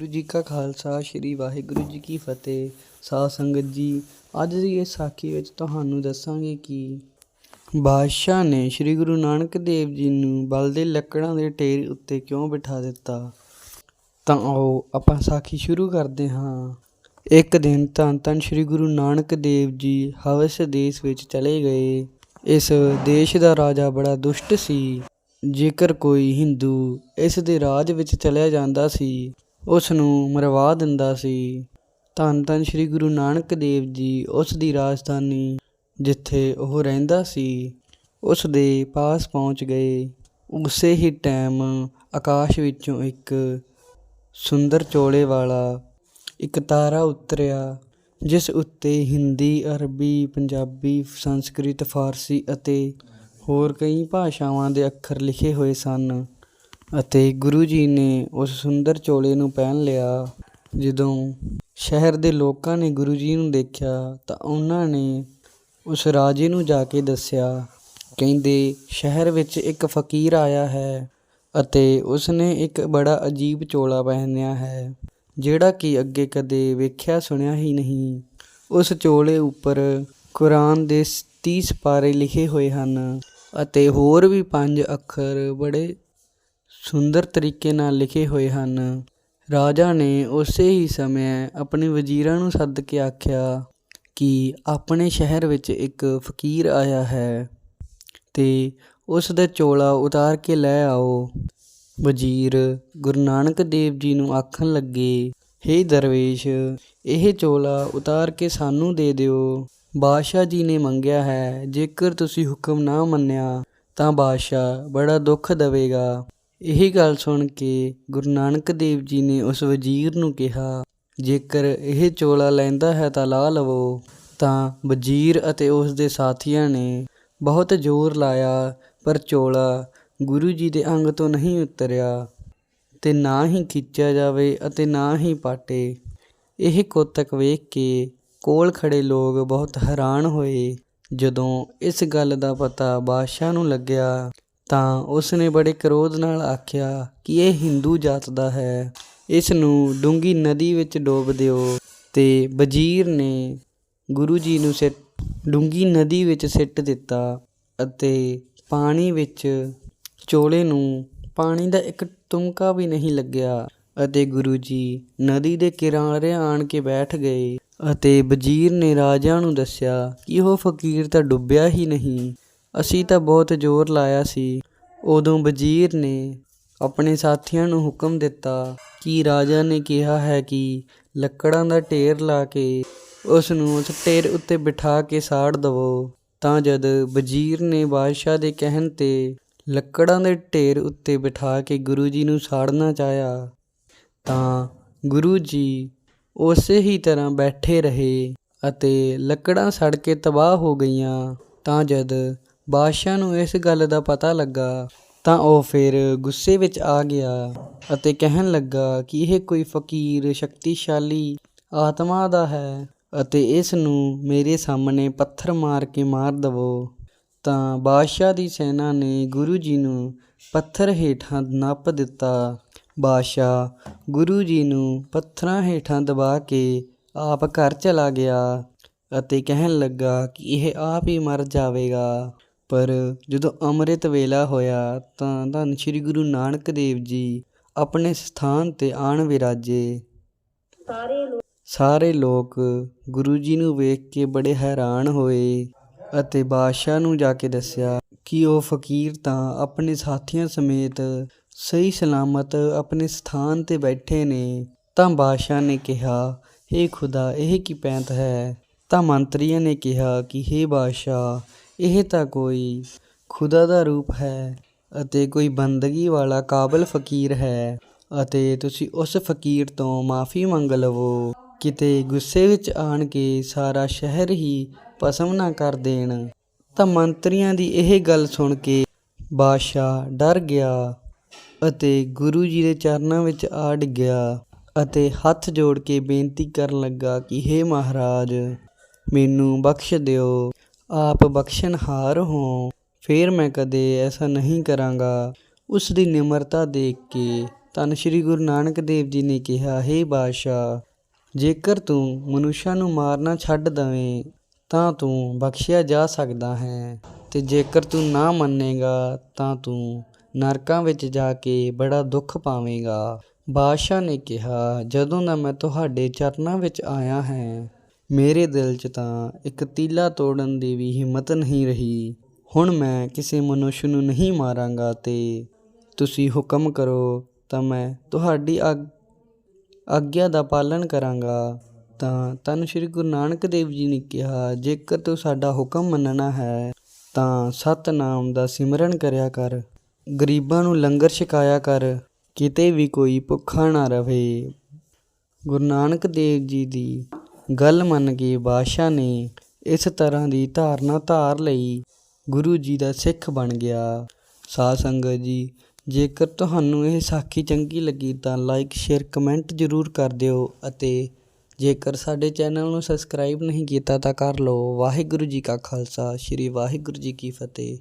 ਗੁਰੂ ਜੀ ਕਾ ਖਾਲਸਾ, ਸ੍ਰੀ ਵਾਹਿਗੁਰੂ ਜੀ ਕੀ ਫਤਿਹ। ਸਾਧ ਸੰਗਤ ਜੀ, ਅੱਜ ਦੀ ਇਸ ਸਾਖੀ ਵਿੱਚ ਤੁਹਾਨੂੰ ਦੱਸਾਂਗੇ ਕਿ ਬਾਦਸ਼ਾਹ ਨੇ ਸ੍ਰੀ ਗੁਰੂ ਨਾਨਕ ਦੇਵ ਜੀ ਨੂੰ ਬਲ ਦੇ ਲੱਕੜਾਂ ਦੇ ਢੇਰ ਉੱਤੇ ਕਿਉਂ ਬਿਠਾ ਦਿੱਤਾ? ਤਾਂ ਆਓ ਆਪਾਂ ਸਾਖੀ ਸ਼ੁਰੂ ਕਰਦੇ ਹਾਂ। ਇੱਕ ਦਿਨ ਧੰਨ ਧੰਨ ਸ੍ਰੀ ਗੁਰੂ ਨਾਨਕ ਦੇਵ ਜੀ ਹਵਸ ਦੇਸ਼ ਵਿੱਚ ਚਲੇ ਗਏ। ਇਸ ਦੇਸ਼ ਦਾ ਰਾਜਾ ਬੜਾ ਦੁਸ਼ਟ ਸੀ। ਜੇਕਰ ਕੋਈ ਹਿੰਦੂ ਇਸ ਦੇ ਰਾਜ ਵਿੱਚ ਚਲਿਆ ਜਾਂਦਾ ਸੀ ਉਸ ਨੂੰ ਮਰਵਾ ਦਿੰਦਾ ਸੀ। ਧੰਨ ਧੰਨ ਸ੍ਰੀ ਗੁਰੂ ਨਾਨਕ ਦੇਵ ਜੀ ਉਸ ਦੀ ਰਾਜਧਾਨੀ ਜਿੱਥੇ ਉਹ ਰਹਿੰਦਾ ਸੀ, ਉਸ ਦੇ ਪਾਸ ਪਹੁੰਚ ਗਏ। ਉਸੇ ਹੀ ਟਾਈਮ ਆਕਾਸ਼ ਵਿੱਚੋਂ ਇੱਕ ਸੁੰਦਰ ਚੋਲੇ ਵਾਲਾ ਇੱਕ ਤਾਰਾ ਉਤਰਿਆ, ਜਿਸ ਉੱਤੇ ਹਿੰਦੀ, ਅਰਬੀ, ਪੰਜਾਬੀ, ਸੰਸਕ੍ਰਿਤ, ਫਾਰਸੀ ਅਤੇ ਹੋਰ ਕਈ ਭਾਸ਼ਾਵਾਂ ਦੇ ਅੱਖਰ ਲਿਖੇ ਹੋਏ ਸਨ। ਅਤੇ ਗੁਰੂ ਜੀ ਨੇ ਉਸ ਸੁੰਦਰ ਚੋਲੇ ਨੂੰ ਪਹਿਨ ਲਿਆ। ਜਦੋਂ ਸ਼ਹਿਰ ਦੇ ਲੋਕਾਂ ਨੇ ਗੁਰੂ ਜੀ ਨੂੰ ਦੇਖਿਆ ਤਾਂ ਉਹਨਾਂ ਨੇ ਉਸ ਰਾਜੇ ਨੂੰ ਜਾ ਕੇ ਦੱਸਿਆ, ਕਹਿੰਦੇ, ਸ਼ਹਿਰ ਵਿੱਚ ਇੱਕ ਫਕੀਰ ਆਇਆ ਹੈ ਅਤੇ ਉਸਨੇ ਇੱਕ ਬੜਾ ਅਜੀਬ ਚੋਲਾ ਪਹਿਨਿਆ ਹੈ, ਜਿਹੜਾ ਕਿ ਅੱਗੇ ਕਦੇ ਵੇਖਿਆ ਸੁਣਿਆ ਹੀ ਨਹੀਂ। ਉਸ ਚੋਲੇ ਉੱਪਰ ਕੁਰਾਨ ਦੇ 30 ਸਿਪਾਰੇ ਲਿਖੇ ਹੋਏ ਹਨ ਅਤੇ ਹੋਰ ਵੀ ਪੰਜ ਅੱਖਰ ਬੜੇ ਸੁੰਦਰ ਤਰੀਕੇ ਨਾਲ ਲਿਖੇ ਹੋਏ ਹਨ। ਰਾਜਾ ਨੇ ਉਸੇ ਹੀ ਸਮੇਂ ਆਪਣੇ ਵਜ਼ੀਰਾਂ ਨੂੰ ਸੱਦ ਕੇ ਆਖਿਆ ਕਿ ਆਪਣੇ ਸ਼ਹਿਰ ਵਿੱਚ ਇੱਕ ਫਕੀਰ ਆਇਆ ਹੈ ਤੇ ਉਸ ਦਾ ਚੋਲਾ ਉਤਾਰ ਕੇ ਲੈ ਆਓ। ਵਜ਼ੀਰ ਗੁਰੂ ਨਾਨਕ ਦੇਵ ਜੀ ਨੂੰ ਆਖਣ ਲੱਗੇ, ਹੇ ਦਰਵੇਸ਼, ਇਹ ਚੋਲਾ ਉਤਾਰ ਕੇ ਸਾਨੂੰ ਦੇ ਦਿਓ। ਬਾਦਸ਼ਾਹ ਜੀ ਨੇ ਮੰਗਿਆ ਹੈ, ਜੇਕਰ ਤੁਸੀਂ ਹੁਕਮ ਨਾ ਮੰਨਿਆ ਤਾਂ ਬਾਦਸ਼ਾਹ ਬੜਾ ਦੁੱਖ ਦੇਵੇਗਾ। ਇਹ ਗੱਲ ਸੁਣ ਕੇ ਗੁਰੂ ਨਾਨਕ ਦੇਵ ਜੀ ਨੇ ਉਸ ਵਜ਼ੀਰ ਨੂੰ ਕਿਹਾ, ਜੇਕਰ ਇਹ ਚੋਲਾ ਲੈਂਦਾ ਹੈ ਤਾਂ ਲਾ ਲਵੋ। ਤਾਂ ਵਜ਼ੀਰ ਅਤੇ ਉਸ ਦੇ ਸਾਥੀਆਂ ਨੇ ਬਹੁਤ ਜ਼ੋਰ ਲਾਇਆ, ਪਰ ਚੋਲਾ ਗੁਰੂ ਜੀ ਦੇ ਅੰਗ ਤੋਂ ਨਹੀਂ ਉਤਰਿਆ ਤੇ ਨਾ ਹੀ ਖਿੱਚਿਆ ਜਾਵੇ ਅਤੇ ਨਾ ਹੀ ਪਾਟੇ। ਇਹ ਕੋਤਕ ਵੇਖ ਕੇ ਕੋਲ ਖੜੇ ਲੋਕ ਬਹੁਤ ਹੈਰਾਨ ਹੋਏ। ਜਦੋਂ ਇਸ ਗੱਲ ਦਾ ਪਤਾ ਬਾਦਸ਼ਾਹ ਨੂੰ ਲੱਗਿਆ ਤਾਂ ਉਸ ਨੇ ਬੜੇ ਕਰੋਧ ਨਾਲ ਆਖਿਆ ਕਿ ਇਹ ਹਿੰਦੂ ਜਾਤ ਦਾ ਹੈ। ਇਸ ਨੂੰ ਡੂੰਗੀ ਨਦੀ ਵਿੱਚ ਡੋਬ ਦਿਓ ਤੇ ਵਜ਼ੀਰ ਨੇ ਗੁਰੂ ਜੀ ਨੂੰ ਸਿੱਟ ਡੂੰਗੀ ਨਦੀ ਵਿੱਚ ਸਿੱਟ ਦਿੱਤਾ ਅਤੇ ਪਾਣੀ ਵਿੱਚ ਚੋਲੇ ਨੂੰ, ਪਾਣੀ ਦਾ ਇੱਕ ਤੁਮਕਾ ਵੀ ਨਹੀਂ ਲੱਗਿਆ ਅਤੇ ਗੁਰੂ ਜੀ ਨਦੀ ਦੇ ਕਿਨਾਰੇ ਆਣ ਕੇ ਬੈਠ ਗਏ ਅਤੇ ਵਜ਼ੀਰ ਨੇ ਰਾਜਾ ਨੂੰ ਦੱਸਿਆ ਕਿ ਉਹ ਫਕੀਰ ਤਾਂ ਡੁੱਬਿਆ ਹੀ ਨਹੀਂ। ਅਸੀਂ ਤਾਂ ਬਹੁਤ ਜ਼ੋਰ ਲਾਇਆ ਸੀ। ਉਦੋਂ ਵਜ਼ੀਰ ਨੇ ਆਪਣੇ ਸਾਥੀਆਂ ਨੂੰ ਹੁਕਮ ਦਿੱਤਾ ਕਿ ਰਾਜਾ ਨੇ ਕਿਹਾ ਹੈ ਕਿ ਲੱਕੜਾਂ ਦਾ ਢੇਰ ਲਾ ਕੇ ਉਸ ਨੂੰ ਉਸ ਢੇਰ ਉੱਤੇ ਬਿਠਾ ਕੇ ਸਾੜ ਦਵੋ। ਤਾਂ ਜਦ ਵਜ਼ੀਰ ਨੇ ਬਾਦਸ਼ਾਹ ਦੇ ਕਹਿਣ ਤੇ ਲੱਕੜਾਂ ਦੇ ਢੇਰ ਉੱਤੇ ਬਿਠਾ ਕੇ ਗੁਰੂ ਜੀ ਨੂੰ ਸਾੜਨਾ ਚਾਹਿਆ, ਤਾਂ ਗੁਰੂ ਜੀ ਉਸੇ ਹੀ ਤਰ੍ਹਾਂ ਬੈਠੇ ਰਹੇ ਅਤੇ ਲੱਕੜਾਂ ਸੜ ਕੇ ਤਬਾਹ ਹੋ ਗਈਆਂ। ਤਾਂ ਜਦ ਬਾਦਸ਼ਾਹ ਨੂੰ ਇਸ ਗੱਲ ਦਾ ਪਤਾ ਲੱਗਾ ਤਾਂ ਉਹ ਫਿਰ ਗੁੱਸੇ ਵਿੱਚ ਆ ਗਿਆ ਅਤੇ ਕਹਿਣ ਲੱਗਾ ਕਿ ਇਹ ਕੋਈ ਫਕੀਰ, ਸ਼ਕਤੀਸ਼ਾਲੀ ਆਤਮਾ ਦਾ ਹੈ ਅਤੇ ਇਸ ਨੂੰ ਮੇਰੇ ਸਾਹਮਣੇ ਪੱਥਰ ਮਾਰ ਕੇ ਮਾਰ ਦਵੋ। ਤਾਂ ਬਾਦਸ਼ਾਹ ਦੀ ਸੈਨਾ ਨੇ ਗੁਰੂ ਜੀ ਨੂੰ ਪੱਥਰ ਹੇਠਾਂ ਨੱਪ ਦਿੱਤਾ। ਬਾਦਸ਼ਾਹ ਗੁਰੂ ਜੀ ਨੂੰ ਪੱਥਰਾਂ ਹੇਠਾਂ ਦਬਾ ਕੇ ਆਪ ਘਰ ਚਲਾ ਗਿਆ ਅਤੇ ਕਹਿਣ ਲੱਗਾ ਕਿ ਇਹ ਆਪ ਹੀ ਮਰ ਜਾਵੇਗਾ। ਪਰ ਜਦੋਂ ਅੰਮ੍ਰਿਤ ਵੇਲਾ ਹੋਇਆ ਤਾਂ ਧੰਨ ਸ੍ਰੀ ਗੁਰੂ ਨਾਨਕ ਦੇਵ ਜੀ ਆਪਣੇ ਸਥਾਨ ਤੇ ਆਣ ਵਿਰਾਜੇ। ਸਾਰੇ ਲੋਕ ਗੁਰੂ ਜੀ ਨੂੰ ਵੇਖ ਕੇ ਬੜੇ ਹੈਰਾਨ ਹੋਏ ਅਤੇ ਬਾਦਸ਼ਾਹ ਨੂੰ ਜਾ ਕੇ ਦੱਸਿਆ ਕਿ ਉਹ ਫਕੀਰ ਤਾਂ ਆਪਣੇ ਸਾਥੀਆਂ ਸਮੇਤ ਸਹੀ ਸਲਾਮਤ ਆਪਣੇ ਸਥਾਨ ਤੇ ਬੈਠੇ ਨੇ। ਤਾਂ ਬਾਦਸ਼ਾਹ ਨੇ ਕਿਹਾ हे ਖੁਦਾ ਇਹ ਕੀ ਪੈਂਤ ਹੈ? ਤਾਂ ਮੰਤਰੀਆਂ ਨੇ ਕਿਹਾ ਕਿ हे ਬਾਦਸ਼ਾਹ ਇਹ ਤਾਂ ਕੋਈ ਖੁਦਾ ਦਾ ਰੂਪ ਹੈ ਅਤੇ ਕੋਈ ਬੰਦਗੀ ਵਾਲਾ ਕਾਬਲ ਫਕੀਰ ਹੈ ਅਤੇ ਤੁਸੀਂ ਉਸ ਫਕੀਰ ਤੋਂ ਮਾਫੀ ਮੰਗ ਲਵੋ। ਕਿਤੇ ਗੁੱਸੇ ਵਿੱਚ ਆਣ ਕੇ ਸਾਰਾ ਸ਼ਹਿਰ ਹੀ ਭਸਮ ਨਾ ਕਰ ਦੇਣ। ਤਾਂ ਮੰਤਰੀਆਂ ਦੀ ਇਹ ਗੱਲ ਸੁਣ ਕੇ ਬਾਦਸ਼ਾਹ ਡਰ ਗਿਆ ਅਤੇ ਗੁਰੂ ਜੀ ਦੇ ਚਰਨਾਂ ਵਿੱਚ ਆ ਡਿੱਗਿਆ ਅਤੇ ਹੱਥ ਜੋੜ ਕੇ ਬੇਨਤੀ ਕਰਨ ਲੱਗਾ ਕਿ हे ਮਹਾਰਾਜ, ਮੈਨੂੰ ਬਖਸ਼ ਦਿਓ। ਆਪ ਬਖਸ਼ਣਹਾਰ ਹੋ। ਫਿਰ ਮੈਂ ਕਦੇ ਐਸਾ ਨਹੀਂ ਕਰਾਂਗਾ। ਉਸ ਦੀ ਨਿਮਰਤਾ ਦੇਖ ਕੇ ਧੰਨ ਸ਼੍ਰੀ ਗੁਰੂ ਨਾਨਕ ਦੇਵ ਜੀ ਨੇ ਕਿਹਾ, ਹੇ ਬਾਦਸ਼ਾਹ, ਜੇਕਰ ਤੂੰ ਮਨੁੱਖਾਂ ਨੂੰ ਮਾਰਨਾ ਛੱਡ ਦਵੇਂ, ਤਾਂ ਤੂੰ ਬਖਸ਼ਿਆ ਜਾ ਸਕਦਾ ਹੈ। ਤੇ ਜੇਕਰ ਤੂੰ ਨਾ ਮੰਨੇਗਾ, ਤਾਂ ਤੂੰ ਨਰਕਾਂ ਵਿੱਚ ਜਾ ਕੇ ਬੜਾ ਦੁੱਖ ਪਾਵੇਂਗਾ। ਬਾਦਸ਼ਾਹ ਨੇ ਕਿਹਾ, ਜਦੋਂ ਦਾ ਮੈਂ ਤੁਹਾਡੇ ਚਰਨਾਂ ਵਿੱਚ ਆਇਆ ਹਾਂ ਮੇਰੇ ਦਿਲ 'ਚ ਤਾਂ ਇੱਕ ਤੀਲਾ ਤੋੜਨ ਦੀ ਵੀ ਹਿੰਮਤ ਨਹੀਂ ਰਹੀ। ਹੁਣ ਮੈਂ ਕਿਸੇ ਮਨੁੱਖ ਨੂੰ ਨਹੀਂ ਮਾਰਾਂਗਾ ਅਤੇ ਤੁਸੀਂ ਹੁਕਮ ਕਰੋ, ਤਾਂ ਮੈਂ ਤੁਹਾਡੀ ਆਗ- ਆਗਿਆ ਦਾ ਪਾਲਣ ਕਰਾਂਗਾ। ਤਾਂ ਤਨ ਸ਼੍ਰੀ ਗੁਰੂ ਨਾਨਕ ਦੇਵ ਜੀ ਨੇ ਕਿਹਾ, ਜੇਕਰ ਤੂੰ ਸਾਡਾ ਹੁਕਮ ਮੰਨਣਾ ਹੈ, ਤਾਂ ਸਤਨਾਮ ਦਾ ਸਿਮਰਨ ਕਰਿਆ ਕਰ। ਗਰੀਬਾਂ ਨੂੰ ਲੰਗਰ ਛਕਾਇਆ ਕਰ, ਕਿਤੇ ਵੀ ਕੋਈ ਭੁੱਖਾ ਨਾ ਰਹੇ ਗੁਰੂ ਨਾਨਕ ਦੇਵ ਜੀ ਦੀ ਗੱਲ ਮੰਨ ਕੇ ਬਾਦਸ਼ਾਹ ਨੇ ਇਸ ਤਰ੍ਹਾਂ ਦੀ ਧਾਰਨਾ ਧਾਰ ਲਈ ਗੁਰੂ ਜੀ ਦਾ ਸਿੱਖ ਬਣ ਗਿਆ। ਸਾਧ ਸੰਗਤ ਜੀ, ਜੇਕਰ ਤੁਹਾਨੂੰ ਇਹ ਸਾਖੀ ਚੰਗੀ ਲੱਗੀ ਤਾਂ ਲਾਈਕ ਸ਼ੇਅਰ ਕਮੈਂਟ ਜ਼ਰੂਰ ਕਰ ਦਿਓ ਅਤੇ ਜੇਕਰ ਸਾਡੇ ਚੈਨਲ ਨੂੰ ਸਬਸਕ੍ਰਾਈਬ ਨਹੀਂ ਕੀਤਾ ਤਾਂ ਕਰ ਲਓ। ਵਾਹਿਗੁਰੂ ਜੀ ਕਾ ਖਾਲਸਾ, ਸ੍ਰੀ ਵਾਹਿਗੁਰੂ ਜੀ ਕੀ ਫਤਿਹ।